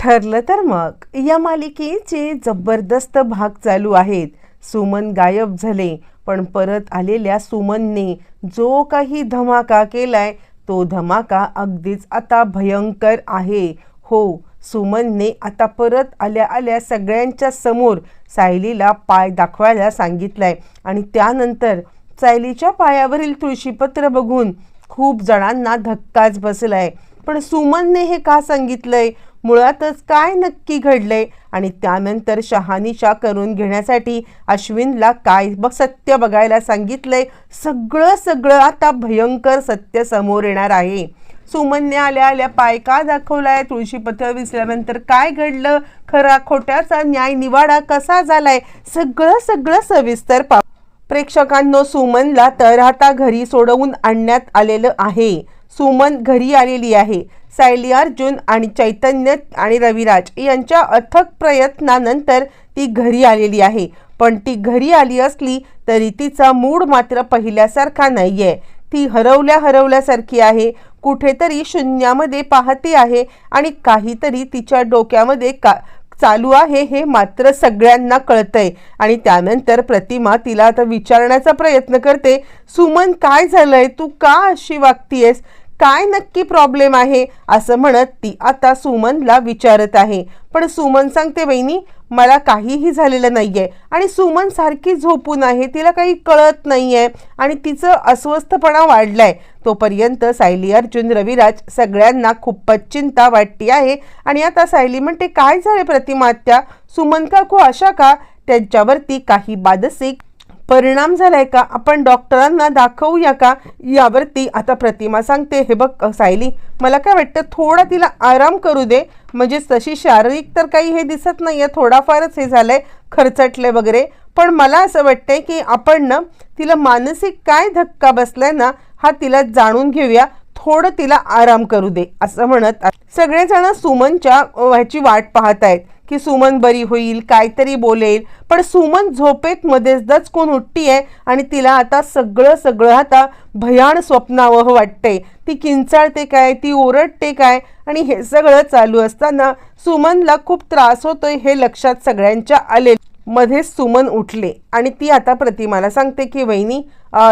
ठरलं तर मग. या मालिकेचे जबरदस्त भाग चालू आहेत. सुमन गायब झाले पण परत आलेल्या सुमनने जो काही धमाका केलाय तो धमाका अगदीच आता भयंकर आहे. हो सुमनने आता परत आल्या आल्या सगळ्यांच्या समोर सायलीला पाय दाखवायला सांगितलंय. आणि त्यानंतर सायलीच्या पायावरील तुळशीपत्र बघून खूप जणांना धक्काच बसलाय. पण सुमनने हे का सांगितलंय? मुळातच काय नक्की घडले आणि त्यानंतर शहानिशा करून घेण्यासाठी अश्विनला काय ब सत्य बघायला सांगितलंय? सगळं सगळं आता भयंकर सत्य समोर येणार आहे. सुमनने आल्या आल्या पाय का दाखवलाय? तुळशीपत्र विसल्यानंतर काय घडलं? खरा खोट्याचा न्याय निवाडा कसा झालाय? सगळं सगळं सविस्तर पा प्रेक्षकांनो सुमनला तर आता घरी सोडवून आणण्यात आलेलं आहे. सुमन घरी आलेली आहे. सायली अर्जुन आणि चैतन्य आणि रविराज यांच्या अथक प्रयत्नानंतर ती घरी आलेली आहे. पण ती घरी आली असली तरी तिचा मूड मात्र पहिल्यासारखा नाही आहे ती हरवल्या हरवल्यासारखी आहे. कुठेतरी शून्यामध्ये पाहते आहे आणि काहीतरी तिच्या डोक्यामध्ये का चालू आहे हे मात्र सगळ्यांना कळतंय. आणि त्यानंतर प्रतिमा तिला आता विचारण्याचा प्रयत्न करते सुमन काय झालंय? तू का अशी वागतीयस? काय नक्की प्रॉब्लेम आहे? असं म्हणत ती आता सुमनला विचारत आहे. पण सुमन सांगते वहिनी मला काहीही झालेलं नाही आहे आणि सुमन सारखी झोपून आहे तिला काही कळत नाही आहे आणि तिचं अस्वस्थपणा वाढलाय. तोपर्यंत सायली अर्जुन रविराज सगळ्यांना खूपच चिंता वाटती आहे आणि आता सायली म्हणते काय झाले प्रतिमात्या? सुमन काकू अशा का? त्यांच्यावरती काही बादसिक परिणाम झालाय का? आपण डॉक्टरांना दाखवूया का? यावरती आता प्रतिमा सांगते. हे बघ सायली मला काय वाटतं थोडा तिला आराम करू दे. म्हणजे तशी शारीरिक तर काही हे दिसत नाहीये थोडाफारच हे झालंय खर्चटले वगैरे. पण मला असं वाटतंय की आपण ना तिला मानसिक काय धक्का बसलाय ना हा तिला जाणून घेऊया. थोडं तिला आराम करू दे असं म्हणत सगळेजण सुमनच्या ह्याची वाट पाहत आहेत. की सुमन बरी होईल काहीतरी बोलेल. पण सुमन झोपेत मध्येच दचकून उठती आहे आणि तिला आता सगळं सगळं आता भयान स्वप्नावह वाटतंय. ती किंचाळते काय ती ओरडते काय? आणि हे सगळं चालू असताना सुमनला खूप त्रास होतोय हे लक्षात सगळ्यांच्या आले मध्येच सुमन उठले आणि ती आता प्रतिमाला सांगते की वहिनी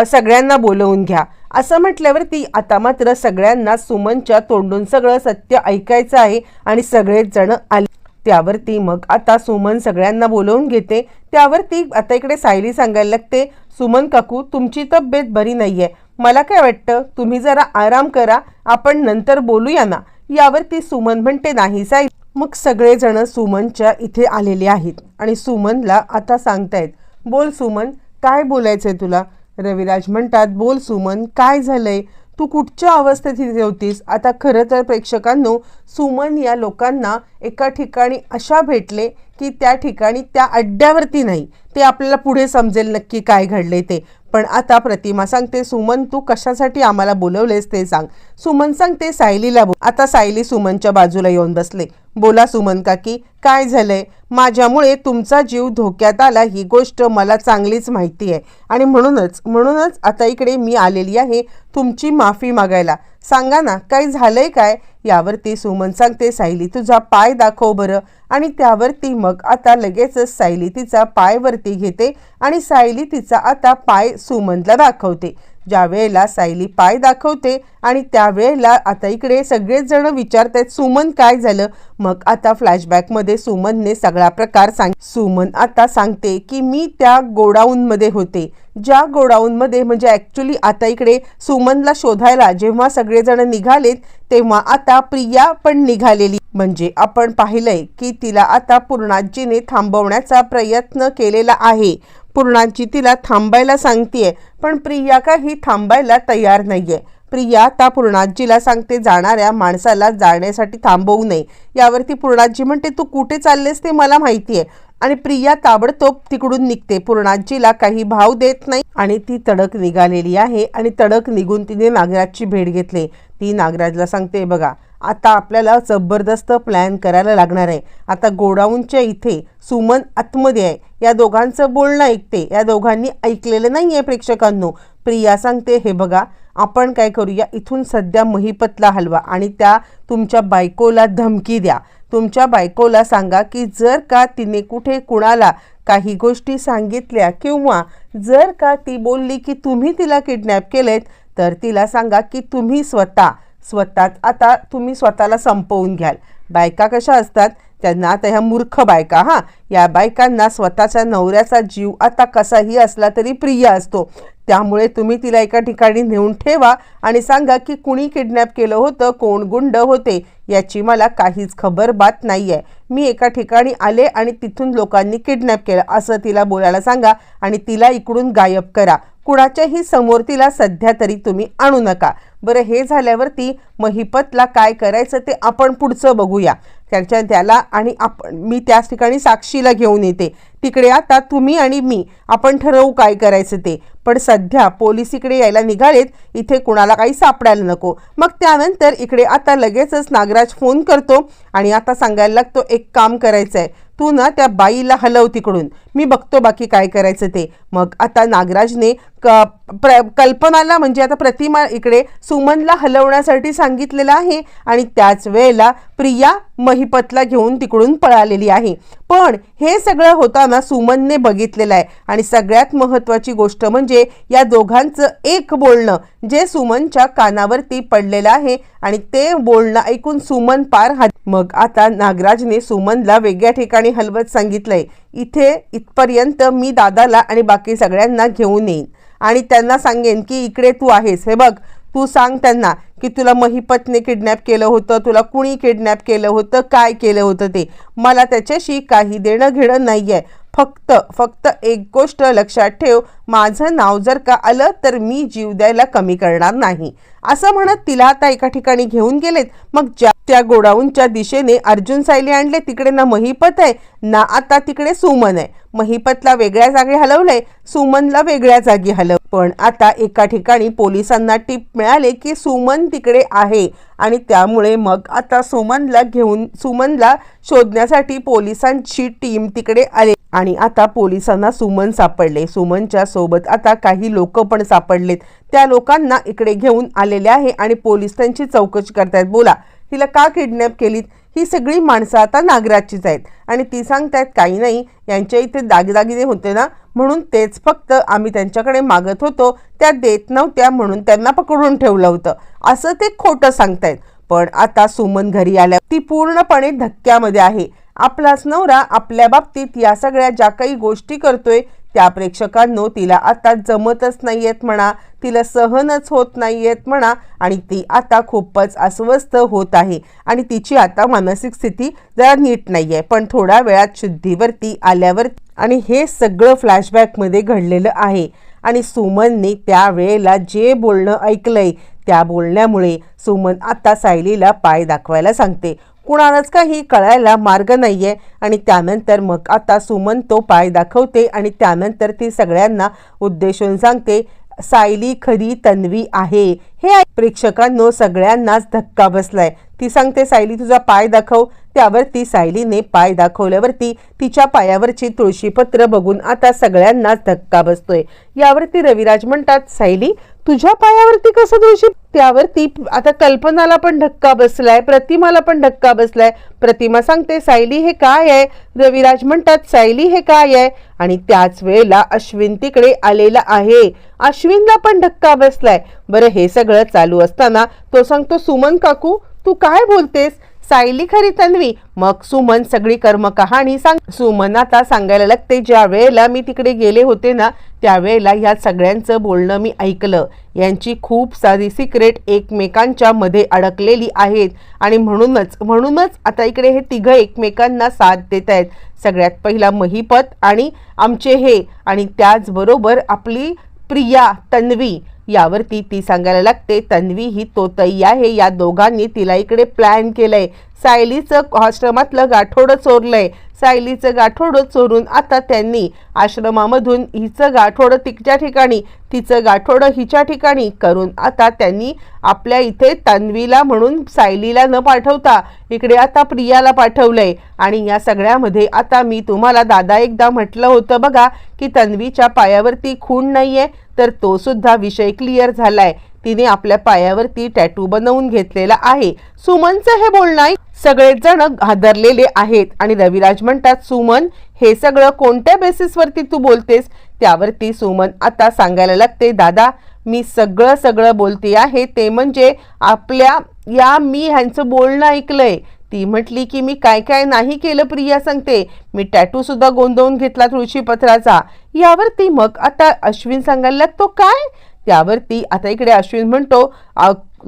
सगळ्यांना बोलवून घ्या. असं म्हटल्यावर ती आता मात्र सगळ्यांना सुमनच्या तोंडून सगळं सत्य ऐकायचं आहे आणि सगळेच जण आले. त्यावरती मग आता सुमन सगळ्यांना बोलवून घेते. त्यावरती आता इकडे सायली सांगायला लागते सुमन काकू तुमची तब्येत बरी नाहीये. मला काय वाटतं? तुम्ही जरा आराम करा. आपण नंतर बोलूया ना. यावरती सुमन म्हणते नाही सायली. मग सगळेजण सुमनच्या इथे आलेले आहेत आणि सुमनला आता सांगतायत बोल सुमन काय बोलायचंय तुला? रविराज म्हणतात बोल सुमन काय झालंय? तू कुठच्या अवस्थेत इथे होतीस? आता खरं तर प्रेक्षकांनो सुमन या लोकांना एका ठिकाणी अशा भेटले की त्या ठिकाणी त्या अड्ड्यावरती नाही. ते आपल्याला पुढे समजेल नक्की काय घडले ते. पण आता प्रतिमा सांगते सुमन तू कशासाठी आम्हाला बोलवलेस ते सांग. सुमन सांगते सायलीला बोल. आता सायली सुमनच्या बाजूला येऊन बसले. बोला सुमन काकी काय झालंय? माझ्यामुळे तुमचा जीव धोक्यात आला ही गोष्ट मला चांगलीच माहिती आहे. आणि म्हणूनच म्हणूनच आता इकडे मी आलेली आहे तुमची माफी मागायला. सांगा ना काही झालंय काय? यावरती सुमन सांगते सायली तुझा पाय दाखव बरं. आणि त्यावरती मग आता लगेचच सायली तिचा पाय वरती घेते आणि सायली तिचा आता पाय सुमनला दाखवते. ज्या वेळेला सायली पाय दाखवते आणि त्यावेळेला आता इकडे सगळेच जण विचारतायत सुमन काय झालं? मग आता फ्लॅशबॅकमध्ये सुमनने सगळा प्रकार सांग सुमन आता सांगते की मी त्या गोडाऊनमध्ये होते. ज्या गोडाऊनमध्ये म्हणजे ॲक्च्युली आता इकडे सुमनला शोधायला जेव्हा सगळेजण निघालेत तेव्हा आता प्रिया पण निघालेली. म्हणजे आपण पाहिलंय की तिला आता पूर्णाजीने थांबवण्याचा प्रयत्न केलेला आहे. पूर्णाजी तिला थांबायला सांगतीये पण प्रिया काही थांबायला तयार नाहीये. प्रिया आता पूर्णाजीला सांगते जाणाऱ्या माणसाला जाण्यासाठी थांबवू नये. यावरती पूर्णाजी म्हणते तू कुठे चाललेस ते मला माहिती आहे आणि प्रिया ताबडतोब तिकडून निघते. पूर्णाजीला काही भाव देत नाही आणि ती तडक निघालेली आहे आणि तडक निघून तिने नागराजची भेट घेतली. ती नागराजला सांगते बघा आता आपल्याला जबरदस्त प्लॅन करायला लागणार आहे. आता गोडाऊनच्या इथे सुमन आतमध्ये आहे. या दोघांचं बोलणं ऐकते. या दोघांनी ऐकलेलं नाही आहे प्रेक्षकांनो. प्रिया सांगते हे बघा आपण काय करूया? इथून सध्या महिपतला हलवा आणि त्या तुमच्या बायकोला धमकी द्या. तुमच्या बायकोला सांगा की जर का तिने कुठे कुणाला काही गोष्टी सांगितल्या किंवा जर का ती बोलली की तुम्ही तिला किडनॅप केलेत तर तिला सांगा की तुम्ही स्वतः स्वतःच. आता तुम्ही स्वतःला संपवून घ्याल. बायका कशा असतात? त्यांना आता ह्या मूर्ख बायका हां. या बायकांना स्वतःच्या नवऱ्याचा जीव आता कसाही असला तरी प्रिय असतो. त्यामुळे तुम्ही तिला एका ठिकाणी नेऊन ठेवा आणि सांगा की कुणी किडनॅप केलं होतं कोण गुंड होते याची मला काहीच खबर बात नाही आहे मी एका ठिकाणी आले आणि तिथून लोकांनी किडनॅप केलं. असं तिला बोलायला सांगा आणि तिला इकडून गायब करा. कुणाच्याही समोर तिला सध्या तरी तुम्ही आणू नका. बरं हे झाल्यावरती महिपतला काय करायचं ते आपण पुढचं बघूया. त्याच्या त्याला आणि आपण मी त्याच ठिकाणी साक्षीला घेऊन येते. तिकडे आता तुम्ही आणि मी आपण ठरवू काय करायचं ते. पण सध्या पोलीस इकडे यायला निघालेत इथे कुणाला काही सापडायला नको. मग त्यानंतर इकडे आता लगेचच नागराज फोन करतो आणि आता सांगायला लागतो एक काम करायचं आहे तू ना त्या बाईला हलव तिकडून. मी बघतो बाकी काय करायचं ते. मग आता नागराजने क प्र कल्पनाला म्हणजे आता प्रतिमा इकडे सुमनला हलवण्यासाठी सांगितलेलं आहे आणि त्याच वेळेला प्रिया महिपतला घेऊन तिकडून पळालेली आहे. पण हे सगळं होताना सुमनने बघितलेलं आहे आणि सगळ्यात महत्त्वाची गोष्ट म्हणजे या दोघांचं एक बोलणं जे सुमनच्या कानावरती पडलेलं आहे आणि ते बोलणं ऐकून सुमन पार हात मग आता नागराजने सुमनला वेगळ्या ठिकाणी हलवत सांगितलंय इथे इथपर्यंत मी दादाला आणि बाकी सगळ्यांना घेऊन येईन. आणि त्यांना सांगेन की इकडे तू आहेस. हे बघ तू सांग त्यांना की तुला महिपतने किडनॅप केलं होतं तुला कुणी किडनॅप केलं होतं काय केलं होतं ते. मला त्याच्याशी काही देणं घेणं नाही आहे फक्त फक्त एक गोष्ट लक्षात ठेव माझं नाव जर का आलं तर मी जीव द्यायला कमी करणार नाही. असं म्हणत तिला आता एका ठिकाणी घेऊन गेलेत. मग ज्या त्या गोडाऊनच्या दिशेने अर्जुन सायली आणले तिकडे ना महिपत आहे ना आता तिकडे सुमन आहे. महिपतला वेगळ्या जागी हलवलंय सुमनला वेगळ्या जागी हलव. पण आता एका ठिकाणी पोलिसांना टीप मिळाले की सुमन तिकडे आहे आणि त्यामुळे मग आता सुमनला घेऊन सुमनला शोधण्यासाठी पोलिसांची टीम तिकडे आले. आणि आता पोलिसांना सुमन सापडले. सुमनच्या सोबत आता काही लोक पण सापडलेत. त्या लोकांना इकडे घेऊन आलेले आहे आणि पोलीस त्यांची चौकशी करतायत. बोला हिला का किडनॅप केलीत? ही सगळी माणसं आता नागराजचीच आहेत. आणि ती सांगतायत काही नाही यांच्या इथे दागदागिने होते ना म्हणून तेच फक्त आम्ही त्यांच्याकडे मागत होतो त्या देत नव्हत्या म्हणून त्यांना पकडून ठेवलं होतं. असं ते खोटं सांगतायत. पण आता सुमन घरी आल्या ती पूर्णपणे धक्क्यामध्ये आहे. आपलाच नवरा आपल्या बाबतीत या सगळ्या ज्या काही गोष्टी करतोय त्या प्रेक्षकांनो तिला आता जमतच नाहीयेत म्हणा तिला सहनच होत नाहीयेत म्हणा आणि ती आता खूपच अस्वस्थ होत आहे. आणि तिची आता मानसिक स्थिती जरा नीट नाही आहे पण थोड्या वेळात शुद्धीवरती आल्यावर आणि हे सगळं फ्लॅशबॅकमध्ये घडलेलं आहे. आणि सुमनने त्या वेळेला जे बोलणं ऐकलंय त्या बोलण्यामुळे सुमन आता सायलीला पाय दाखवायला सांगते. कुणालाच काही कळायला मार्ग नाहीये. आणि त्यानंतर मग आता सुमन तो पाय दाखवते आणि त्यानंतर ती सगळ्यांना उद्देशून सांगते सायली खरी तन्वी आहे. हे प्रेक्षकांनो सगळ्यांनाच धक्का बसलाय. ती सांगते सायली तुझा पाय दाखव. त्यावरती सायलीने पाय दाखवल्यावरती तिच्या पायावरची तुळशीपत्र बघून आता सगळ्यांनाच धक्का बसतोय. यावरती रविराज म्हणतात सायली तुझ्या पायावरती कसं तुळशी त्यावरती आता कल्पनाला पण धक्का बसलाय प्रतिमाला पण धक्का बसलाय. प्रतिमा सांगते सायली हे काय आहे? रविराज म्हणतात सायली हे काय आहे? आणि त्याच वेळेला अश्विन तिकडे आलेला आहे. अश्विनला पण धक्का बसलाय. बरं हे सगळं चालू असताना तो सांगतो सुमन काकू तू काय बोलतेस? सायली खरी तन्वी. मग सुमन सगळी कर्म कहाणी सांग. सुमन आता सांगायला लागते ज्या वेळेला मी तिकडे गेले होते ना त्यावेळेला ह्या सगळ्यांचं बोलणं मी ऐकलं. यांची खूप सारी सिक्रेट एकमेकांच्या मध्ये अडकलेली आहेत. आणि म्हणूनच म्हणूनच आता इकडे हे तिघं एकमेकांना साथ देत आहेत. सगळ्यात पहिला महिपत आणि आमचे हे. आणि त्याचबरोबर आपली प्रिया तन्वी. यावरती ती सांगायला लागते तन्वी ही तोतई आहे या दोघांनी तिला इकडे प्लॅन केलंय. सायलीचं आश्रमातलं गाठोडं चोरलंय. सायलीचं गाठोडं चोरून आता त्यांनी आश्रमामधून हिचं गाठोडं तिच्या ठिकाणी तिचं गाठोडं हिच्या ठिकाणी करून आता त्यांनी आपल्या इथे तन्वीला म्हणून सायलीला न पाठवता इकडे आता प्रियाला पाठवलंय. आणि या सगळ्यामध्ये आता मी तुम्हाला दादा एकदा म्हटलं होतं बघा की तन्वीच्या पायावरती खूण नाहीये तर तो सुद्धा विषय क्लिअर झालाय. तिने आपल्या पायावरती टॅटू बनवून घेतलेला आहे. सुमनचं हे बोलणं ऐक- सगळेच जण हादरलेले आहेत. आणि रविराज म्हणतात सुमन हे सगळं कोणत्या बेसिसवरती तू बोलतेस? त्यावरती सुमन आता सांगायला लागते दादा मी सगळं सगळं बोलते आहे. ते म्हणजे आपल्या या मी ह्यांचं बोलणं ऐकलंय. ती म्हटली की मी काय काय नाही केलं प्रिया सांगते. मी टॅटू सुद्धा गोंधळून घेतला तुळशीपत्राचा. यावरती मग आता अश्विन सांगायला लागतो काय? त्यावरती आता इकडे अश्विन म्हणतो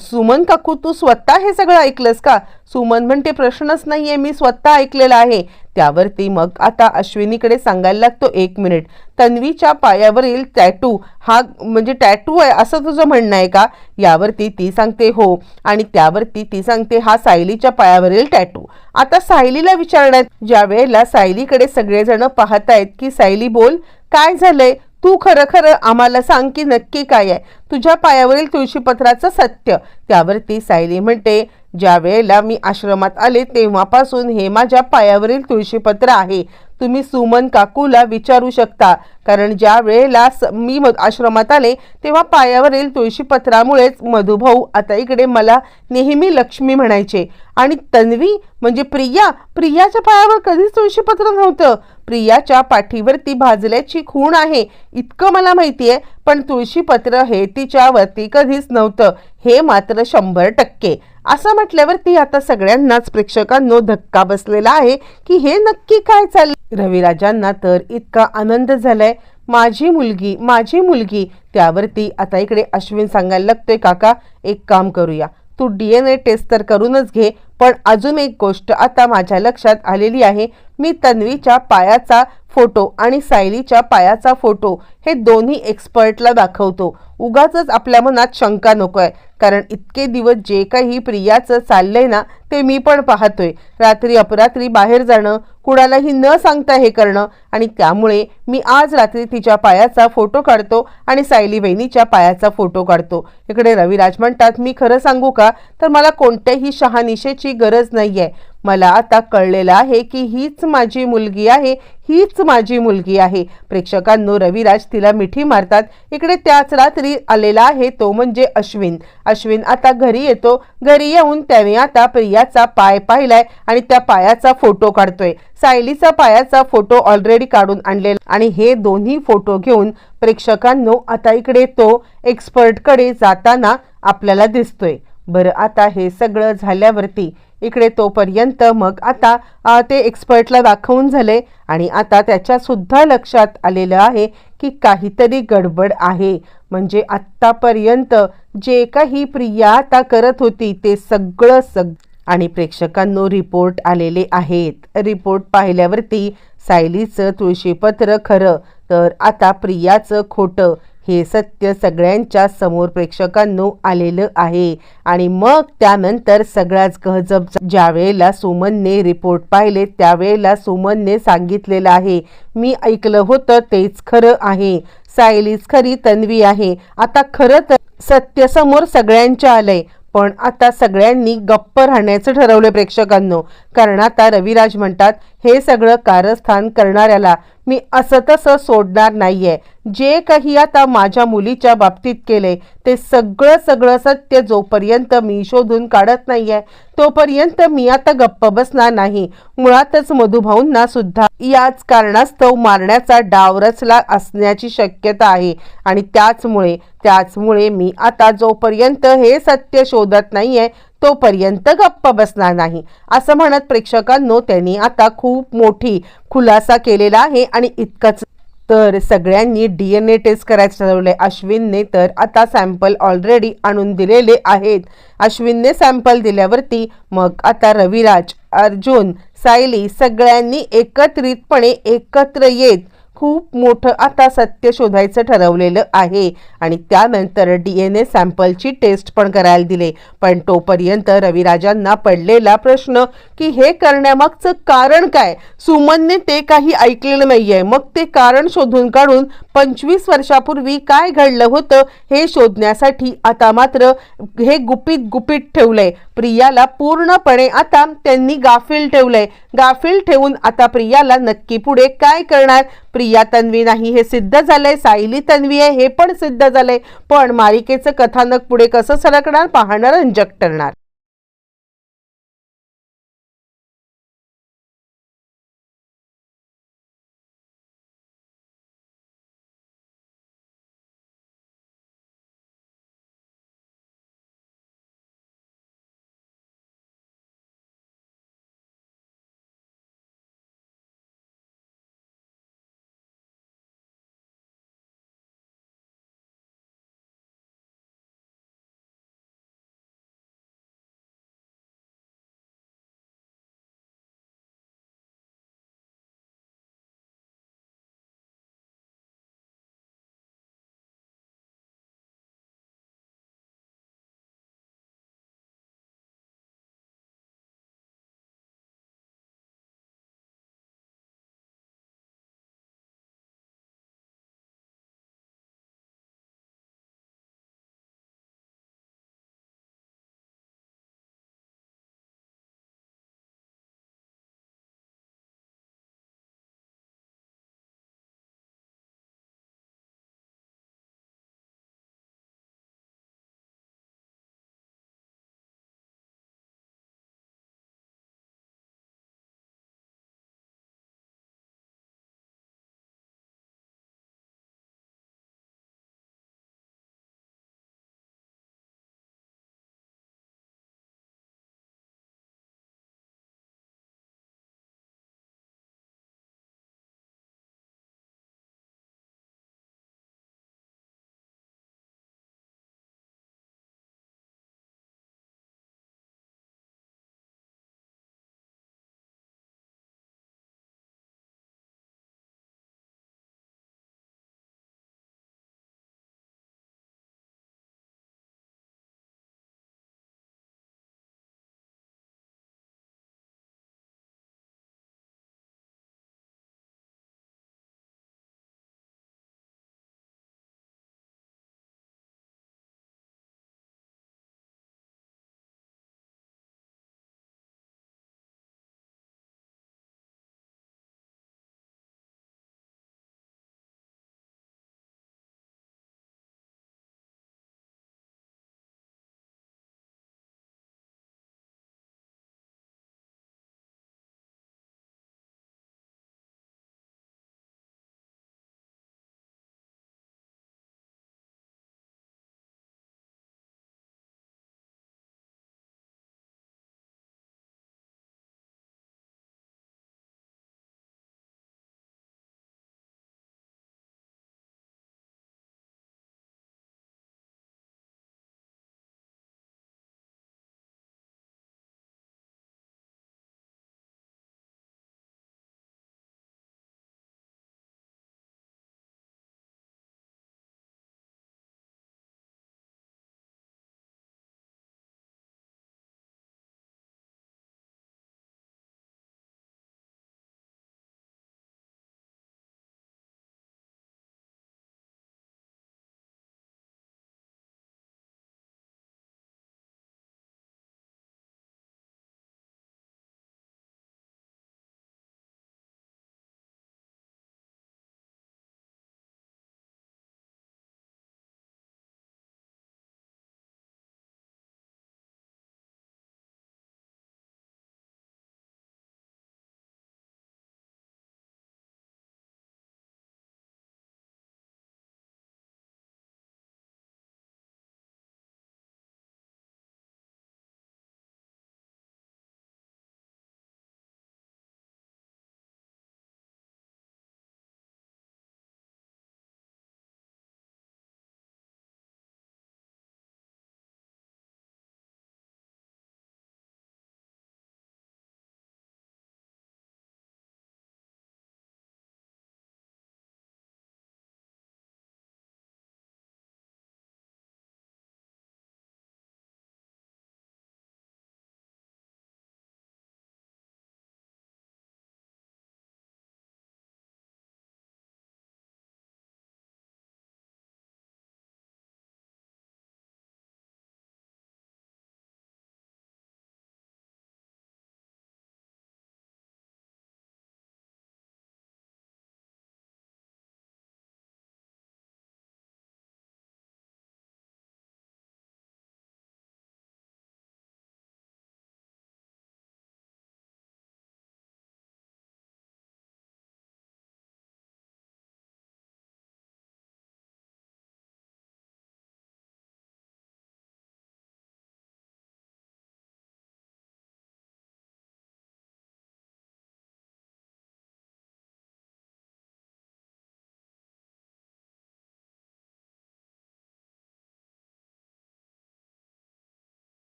सुमन काकू तू स्वतः हे सगळं ऐकलंस का? सुमन म्हणते प्रश्नच नाहीये मी स्वतः ऐकलेला आहे. त्यावरती मग आता अश्विनीकडे सांगायला लागतो एक मिनिट तन्वीच्या पायावरील टॅटू हा म्हणजे टॅटू आहे असं तुझं म्हणणं आहे का? यावरती ती सांगते हो. आणि त्यावरती ती सांगते हा सायलीच्या पायावरील टॅटू आता सायलीला विचारण्यात ज्या वेळेला सायलीकडे सगळेजण पाहतायत की सायली बोल काय झालंय? तू खरं खरं आम्हाला सांग की नक्की काय आहे. तुझ्या पायावरील तुळशीपत्राचं सत्य. त्यावरती सायली म्हणते ज्या वेळेला मी आश्रमात आले तेव्हापासून हे माझ्या पायावरील तुळशीपत्र आहे. तुम्ही सुमन काकूला विचारू शकता. कारण ज्या वेळेला स- मी म- आश्रमात आले तेव्हा पायावरील तुळशीपत्रामुळेच मधुभाऊ आता इकडे मला नेहमी लक्ष्मी म्हणायचे. आणि तन्वी म्हणजे प्रिया प्रियाच्या पायावर कधीच तुळशीपत्र नव्हतं. प्रियाच्या पाठीवरती भाजल्याची खूण आहे इतकं मला माहिती आहे पण तुळशीपत्र हे तिच्यावरती कधीच नव्हतं. हे मात्र शंभर टक्के. असं म्हटल्यावरती आता सगळ्यांनाच प्रेक्षकांनो धक्का बसलेला आहे की हे नक्की काय चाललं रविराजांना तर इतका आनंद झालाय. माझी मुलगी माझी मुलगी. त्यावरती आता इकडे अश्विन सांगायला लागतोय काका एक काम करूया. तू डी एन ए टेस्ट तर करूनच घे पण अजून एक गोष्ट आता माझ्या लक्षात आलेली आहे. मी तन्वीच्या पायाचा फोटो आणि सायलीच्या पायाचा फोटो हे दोन्ही एक्सपर्टला दाखवतो. उगाच आपल्या मनात शंका नको आहे कारण इतके दिवस जे काही प्रियाचं चाललंय ना ते मी पण पाहतोय. रात्री अपरात्री बाहेर जाणं कुणालाही न सांगता हे करणं आणि त्यामुळे मी आज रात्री तिच्या पायाचा फोटो काढतो आणि सायली बहिणीच्या पायाचा फोटो काढतो. इकडे रविराज म्हणतात मी खरं सांगू का? तर मला कोणत्याही शहानिशेची गरज नाहीये. मला आता कळलेलं आहे की हीच माझी मुलगी आहे हीच माझी मुलगी आहे. प्रेक्षकांनो रविराज तिला मिठी मारतात. इकडे त्याच रात्री आलेला आहे तो म्हणजे अश्विन. अश्विन आता घरी येतो. घरी येऊन त्याने आता प्रियाचा पाय पाहिलाय आणि त्या पायाचा फोटो काढतोय. सायलीचा पायाचा फोटो ऑलरेडी काढून आणलेला आणि हे दोन्ही फोटो घेऊन प्रेक्षकांनो आता इकडे तो एक्सपर्टकडे जाताना आपल्याला दिसतोय. बरं आता हे सगळं झाल्यावरती इकडे तोपर्यंत मग आता ते एक्सपर्टला दाखवून झाले आणि आता त्याच्यासुद्धा लक्षात आलेलं आहे की काहीतरी गडबड आहे. म्हणजे आत्तापर्यंत जे काही प्रिया आता करत होती ते सगळं सग आणि प्रेक्षकांनो रिपोर्ट आलेले आहेत. रिपोर्ट पाहिल्यावरती सायलीचं तुळशीपत्र खरं तर आता प्रियाचं खोटं. हे सत्य सगळ्यांच्या समोर प्रेक्षकांनो आलेलं आहे. आणि मग त्यानंतर सगळाच गहजब ज्या वेळेला सुमनने रिपोर्ट पाहिले त्यावेळेला सुमनने सांगितलेलं आहे मी ऐकलं होतं तेच खरं आहे. सायलीच खरी तन्वी आहे. आता खरं तर सत्य समोर सगळ्यांच्या आलंय. पण आता सगळ्यांनी गप्प राहण्याचं ठरवलं प्रेक्षकांनो. कारण आता रविराज म्हणतात हे सगळं कारस्थान करणाऱ्याला मी असं तसं सोडणार नाहीये. जे काही आता माझ्या मुलीच्या बाबतीत केले ते सगळं सगळं सत्य जोपर्यंत मी शोधून काढत नाहीये तोपर्यंत मी आता गप्प बसणार नाही. मुळातच मधुभाऊंना सुद्धा याच कारणास्तव मारण्याचा डाव रचला असण्याची शक्यता आहे आणि त्याचमुळे त्याचमुळे मी आता जोपर्यंत हे सत्य शोधत नाहीये तोपर्यंत गप्प बसणार नाही. असं म्हणत प्रेक्षकांनो त्यांनी आता खूप मोठी खुलासा केलेला आहे आणि इतकंच तर सगळ्यांनी डी एन ए टेस्ट करायचं ठरवलंय. अश्विनने तर आता सॅम्पल ऑलरेडी आणून दिलेले आहेत. अश्विनने सॅम्पल दिल्यावरती मग आता रविराज अर्जुन सायली सगळ्यांनी एकत्रितपणे एकत्र येत खूप मोठं आता सत्य शोधायचं ठरवलेलं आहे. आणि त्यानंतर डी एन ए सॅम्पलची टेस्ट पण करायला दिले. पण तोपर्यंत रविराजांना पडलेला प्रश्न की हे करण्यामागचं कारण काय? सुमनने ते काही ऐकलेलं नाहीये. मग ते कारण शोधून काढून पंचवीस वर्षापूर्वी काय घडलं होतं हे शोधण्यासाठी आता मात्र हे गुपित गुपित ठेवलंय. प्रियाला पूर्णपणे आता त्यांनी गाफील ठेवलंय. गाफील ठेवून आता प्रियाला नक्की पुढे काय करणार? प्रिया रिया तन्वी नाही हे सिद्ध झालंय सायली तन्वी आहे हे पण सिद्ध झालंय. पण मालिकेचं कथानक पुढे कसं सरकणार पाहणं रंजक ठरणार